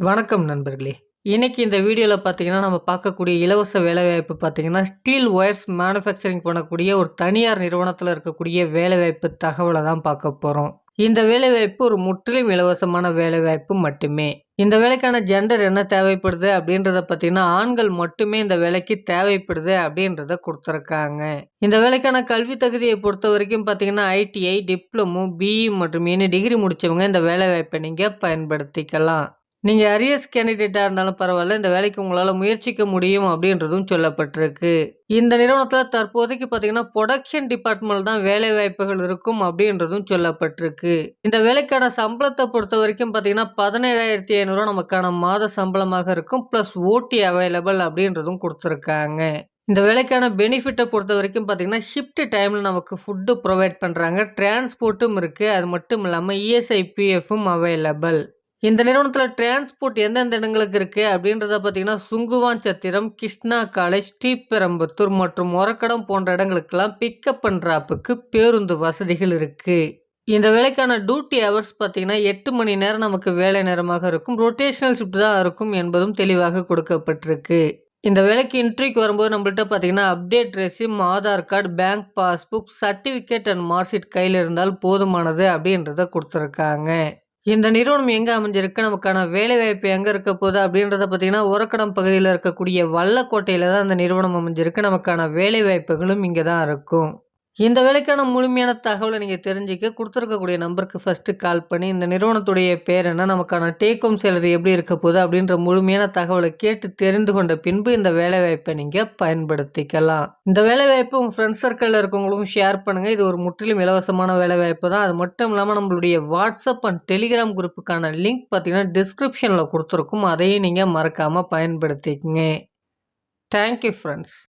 வணக்கம் நண்பர்களே! இன்றைக்கி இந்த வீடியோவில் பார்த்தீங்கன்னா, நம்ம பார்க்கக்கூடிய இலவச வேலைவாய்ப்பு பார்த்தீங்கன்னா, ஸ்டீல் ஒயர்ஸ் மேனுஃபேக்சரிங் பண்ணக்கூடிய ஒரு தனியார் நிறுவனத்தில் இருக்கக்கூடிய வேலைவாய்ப்பு தகவலை தான் பார்க்க போகிறோம் இந்த வேலைவாய்ப்பு ஒரு முற்றிலும் இலவசமான வேலைவாய்ப்பு மட்டுமே. இந்த வேலைக்கான ஜெண்டர் என்ன தேவைப்படுது அப்படின்றத பார்த்தீங்கன்னா, ஆண்கள் மட்டுமே இந்த வேலைக்கு தேவைப்படுது அப்படின்றத கொடுத்துருக்காங்க இந்த வேலைக்கான கல்வி தகுதியை பொறுத்த வரைக்கும் பார்த்தீங்கன்னா, ஐடிஐ, டிப்ளமோ, பிஇ மற்றும் இனி டிகிரி முடித்தவங்க இந்த வேலைவாய்ப்பை நீங்கள் பயன்படுத்திக்கலாம். நீங்கள் அரியர்ஸ் கேண்டிடேட்டாக இருந்தாலும் பரவாயில்ல இந்த வேலைக்கு உங்களால் முயற்சிக்க முடியும் அப்படின்றதும் சொல்லப்பட்டிருக்கு. இந்த நிறுவனத்தில் தற்போதைக்கு பார்த்தீங்கன்னா, புரொடக்ஷன் டிபார்ட்மெண்ட் தான் வேலைவாய்ப்புகள் இருக்கும் அப்படின்றதும் சொல்லப்பட்டிருக்கு. இந்த வேலைக்கான சம்பளத்தை பொறுத்த வரைக்கும் பார்த்தீங்கன்னா, பதினேழாயிரத்தி ஐநூறுரூவா நமக்கான மாத சம்பளமாக இருக்கும். ப்ளஸ் ஓடி அவைலபிள் அப்படின்றதும் கொடுத்துருக்காங்க இந்த வேலைக்கான பெனிஃபிட்டை பொறுத்த வரைக்கும் பார்த்தீங்கன்னா, ஷிஃப்ட் டைமில் நமக்கு ஃபுட்டு ப்ரொவைட் பண்ணுறாங்க டிரான்ஸ்போர்ட்டும் இருக்குது அது மட்டும் இல்லாமல் இஎஸ்ஐபிஎஃப்பும் அவைலபிள். இந்த நிறுவனத்தில் டிரான்ஸ்போர்ட் எந்தெந்த இடங்களுக்கு இருக்குது அப்படின்றத பார்த்தீங்கன்னா, சுங்குவான்சத்திரம், கிருஷ்ணா காலேஜ், ஸ்ரீபெரும்புத்தூர் மற்றும் ஒரக்கடம் போன்ற இடங்களுக்கெல்லாம் பிக்கப் பண்ணுறாப்புக்கு பேருந்து வசதிகள் இருக்குது இந்த வேலைக்கான டியூட்டி ஹவர்ஸ் பார்த்தீங்கன்னா, எட்டு மணி நேரம் நமக்கு வேலை நேரமாக இருக்கும். ரொட்டேஷனல் ஷிஃப்ட் தான் இருக்கும் என்பதும் தெளிவாக கொடுக்கப்பட்டிருக்கு. இந்த வேலைக்கு இன்டர்வியூக்கு வரும்போது நம்மள்கிட்ட பார்த்தீங்கன்னா, update resume Aadhaar card, bank passbook, certificate and mark கையில் இருந்தால் போதுமானது அப்படின்றத கொடுத்துருக்காங்க இந்த நிறுவனம் எங்கே அமைஞ்சிருக்கு, நமக்கான வேலைவாய்ப்பு எங்கே இருக்க போகுது அப்படின்றத பார்த்தீங்கன்னா, உரக்கடம் பகுதியில் இருக்கக்கூடிய வல்லக்கோட்டையில் தான் அந்த நிறுவனம் அமைஞ்சிருக்கு. நமக்கான வேலைவாய்ப்புகளும் இங்கே தான் இருக்கும். இந்த வேலைக்கான முழுமையான தகவலை நீங்கள் தெரிஞ்சுக்க கொடுத்துருக்கக்கூடிய நம்பருக்கு ஃபர்ஸ்ட்டு கால் பண்ணி, இந்த நிறுவனத்துடைய பேர் என்ன, நமக்கான டேக் ஹோம் சேலரி எப்படி இருக்க போகுது அப்படின்ற முழுமையான தகவலை கேட்டு தெரிந்து கொண்ட பின்பு இந்த வேலைவாய்ப்பை நீங்கள் பயன்படுத்திக்கலாம். இந்த வேலைவாய்ப்பு உங்கள் ஃப்ரெண்ட்ஸ் சர்க்கிளில் இருக்கவங்களுக்கும் ஷேர் பண்ணுங்கள் இது ஒரு முற்றிலும் இலவசமான வேலைவாய்ப்பு தான். அது மட்டும் இல்லாமல் நம்மளுடைய வாட்ஸ்அப் அண்ட் டெலிகிராம் குரூப்புக்கான லிங்க் பார்த்தீங்கன்னா, டிஸ்கிரிப்ஷனில் கொடுத்துருக்கும் அதையும் நீங்கள் மறக்காமல் பயன்படுத்திக்கங்க. Thank you